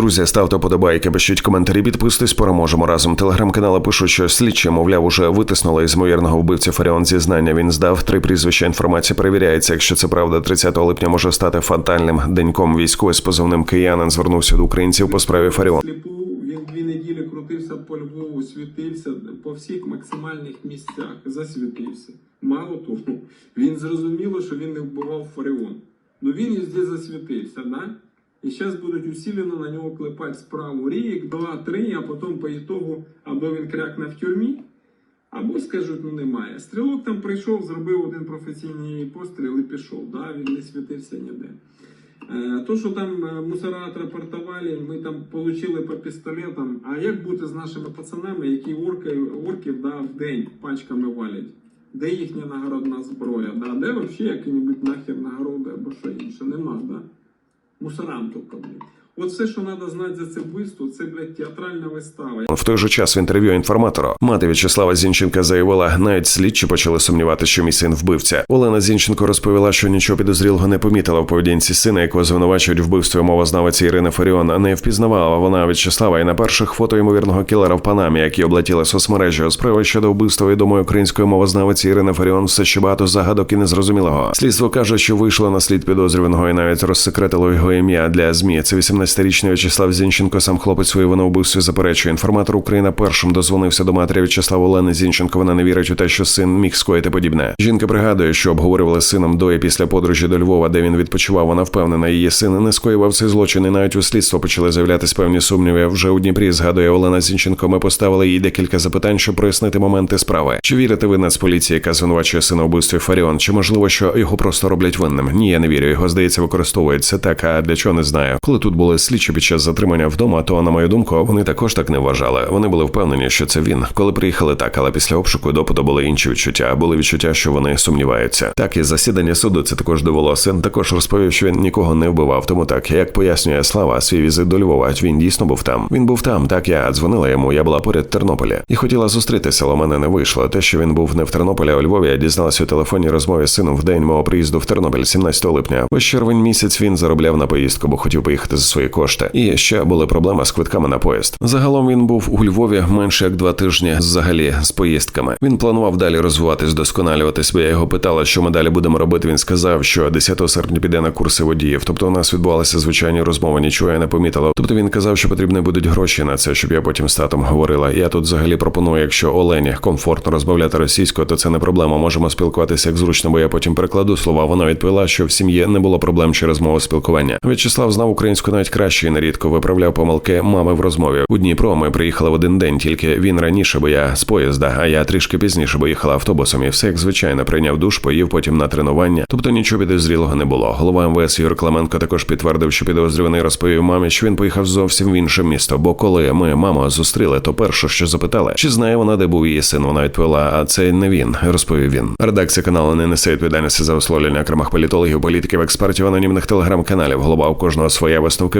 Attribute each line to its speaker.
Speaker 1: Друзі, ставте подобайки, пишіть коментарі, підписуйтесь, переможемо разом. Телеграм-канали пишуть, що слідчі, мовляв, уже витиснули із ймовірного вбивці Фаріон зізнання. Він здав три прізвища. Інформація перевіряється. Якщо це правда, 30 липня може стати фатальним деньком. Військовий з позивним киянин звернувся до українців по справі Фаріон.
Speaker 2: Він дві неділі крутився по Львову, світився по всіх максимальних місцях, засвітився. Мало того, він зрозуміло, що він не вбивав Фаріон. Ну він везде засвітився, да? І зараз будуть усилено на нього клепати справу рік, два, три, а потім по ітогу або він крякне в тюрмі, або скажуть, ну немає. Стрілок там прийшов, зробив один професійний постріл і пішов. Да? Він не світився ніде. Е, То, що там е, мусора отрапортували, ми там отримали по пістолетам. А як бути з нашими пацанами, які орки, орків да, в день пачками валять? Де їхня нагородна зброя? Да? Де взагалі які-небудь нахер нагороди або що інше? Нема, да? Мусорам тільки, блядь. От все, що треба знати за це вбивство, це, блядь, театральна вистава.
Speaker 1: В той же час в інтерв'ю інформатора мати В'ячеслава Зінченка заявила, навіть слідчі почали сумнівати, що мій син вбивця. Олена Зінченко розповіла, що нічого підозрілого не помітила в поведінці сина, якого звинувачують вбивстві мовознавиці Ірини Фаріон. Не впізнавала вона В'ячеслава і на перших фото ймовірного кілера в Панамі, які облетіли соцмережі. У справі щодо вбивства відомої української мовознавиці Ірини Фаріон все ще багато загадок і незрозумілого. Слідство каже, що вийшло на слід підозрюваного і навіть розсекретило його ім'я для змі. Це 18-річний В'ячеслав Зінченко. Сам хлопець вину вбивстві заперечує. Інформатор Україна першим дозвонився до матері В'ячеслава Олени Зінченко. Вона не вірить у те, що син міг скоїти подібне. Жінка пригадує, що обговорювали з сином до і після подорожі до Львова, де він відпочивав. Вона впевнена, її син не скоював цей злочин. І навіть у слідство почали з'являтися певні сумніви. Вже у Дніпрі згадує Олена Зінченко. Ми поставили їй декілька запитань, щоб прояснити моменти справи. Чи вірите ви нацполіції, яка звинувачує сина вбивстві Фаріон? Чи можливо, що його просто роблять винним? Ні, я не вірю. Його здається, використовують це так. А для чого не знаю. Коли тут були слідчі під час затримання вдома, то на мою думку, вони також так не вважали. Вони були впевнені, що це він. Коли приїхали так, але після обшуку допиту були інші відчуття. Були відчуття, що вони сумніваються. Так і засідання суду це також довело. Син також розповів, що він нікого не вбивав. Тому так, як пояснює слава свій візит до Львова, він дійсно був там. Він був там. Так я дзвонила йому. Я була поряд в Тернополі і хотіла зустрітися, але мене не вийшло. Те, що він був не в Тернополі, а у Львові, я дізналася у телефонній розмові з сином в день мого приїзду в Тернопіль, 17 липня. Ось червень місяць він заробляв на поїздку, бо хотів поїхати за свої кошти. І ще були проблеми з квитками на поїзд. Загалом він був у Львові менше як два тижні взагалі з поїздками. Він планував далі розвиватись. Бо я його питала, що ми далі будемо робити. Він сказав, що 10 серпня піде на курси водіїв. Тобто у нас відбувалися звичайні розмови, нічого я не помітила. Тобто він казав, що потрібні будуть гроші на це, щоб я потім з татом говорила. Я тут взагалі пропоную, якщо Олені комфортно розмовляти російською, то це не проблема. Можемо спілкуватися як зручно, бо я потім перекладу слова. Вона відповіла, що в сім'ї не було проблем через мову спілкування. В'ячеслав знав українську навіть краще і нерідко виправляв помилки мами в розмові. У Дніпро ми приїхали в один день, тільки він раніше, бо я з поїзда, а я трішки пізніше, бо їхала автобусом. І все як звичайно прийняв душ, поїв потім на тренування. Тобто нічого підозрілого не було. Голова МВС Юр Клименко також підтвердив, що підозрюваний розповів мамі, що він поїхав зовсім в інше місто. Бо коли ми маму зустріли, то перше, що запитали, чи знає вона, де був її син. Вона відповіла, а це не він, розповів він. Редакція каналу не несе відповідальності за висловлення окремих політологів, політиків, експертів, анонімних телеграм-каналів. Голова у кожного своя висновки.